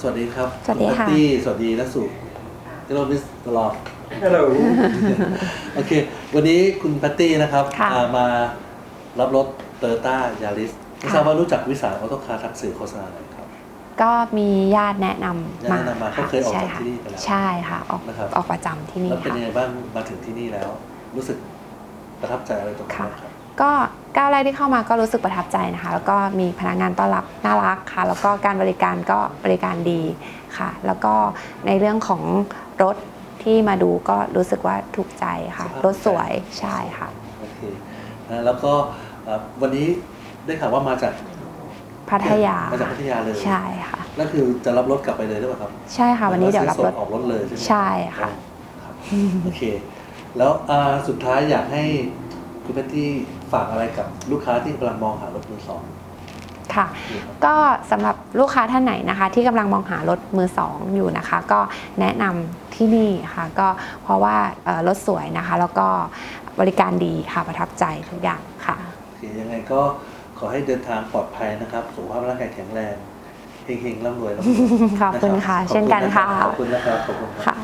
สวัสดีครับสวัสดีค่ะณแพตตี้สวัสดีนักสุเฮลโลมิสตลอด Hello โอเค วันนี้คุณแพตตี้นะครับค่ะอ่ามารับรถเตอร์ต้ายาริสไม่ค่ะ ทราบว่ารู้จักวิสาออโต้คาร์ทักสื่อโฆษณาไหนครับ ก็มีญาติแนะนำญาติแนะนำมาเขาเคยออกใช่จากค่ะที่นี่ไปแล้วใช่ค่ะออกนะครับ ออกประจำที่นี่แล้วเป็นค่ะ ยังไงบ้างมาถึงที่นี่แล้ว รู้สึกประทับใจอะไรตรงนี้ค่ะ บ้างครับ ก็ก้าวแรกที่เข้ามาก็รู้สึกประทับใจนะคะ แล้วก็มีพนักงานต้อนรับน่ารักค่ะ แล้วก็การบริการก็บริการดีค่ะ แล้วก็ในเรื่องของรถที่มาดูก็รู้สึกว่าถูกใจค่ะสภาพรถสวยใช่ค่ะโอเคนะแล้วก็เอ่อวันนี้ได้ข่าวว่ามาจากพัทยามาจากพัทยาเลยใช่ค่ะนั่นคือจะรับรถกลับไปเลยหรือเปล่าครับ ใช่ค่ะวันนี้เดี๋ยวรับรถซื้อส่งออกรถเลยใช่ไหมใช่ค่ะครับโอเค แล้วอ่าสุดท้ายอยากให้ คุณแพตตี้ฝากอะไรกับลูกค้าที่กำลังมองหารถมือสองค่ะอยู่ครับก็สำหรับลูกค้าท่านไหนนะคะ ที่กำลังมองหารถมือสองอยู่นะคะ ก็แนะนำที่นี่ค่ะก็เพราะว่าเอ่อรถสวยนะคะ แล้วก็บริการดีค่ะประทับใจทุกอย่างค่ะโอเคยังไงก็ขอให้เดินทางปลอดภัยนะครับสุขภาพร่างกายแข็งแรงเฮงๆร่ำรวยร่ำรวยขอบคุณนรับค่ะ เช่นกันค่ะ ขอบคุณนะครับขอบคุณครับค่ะ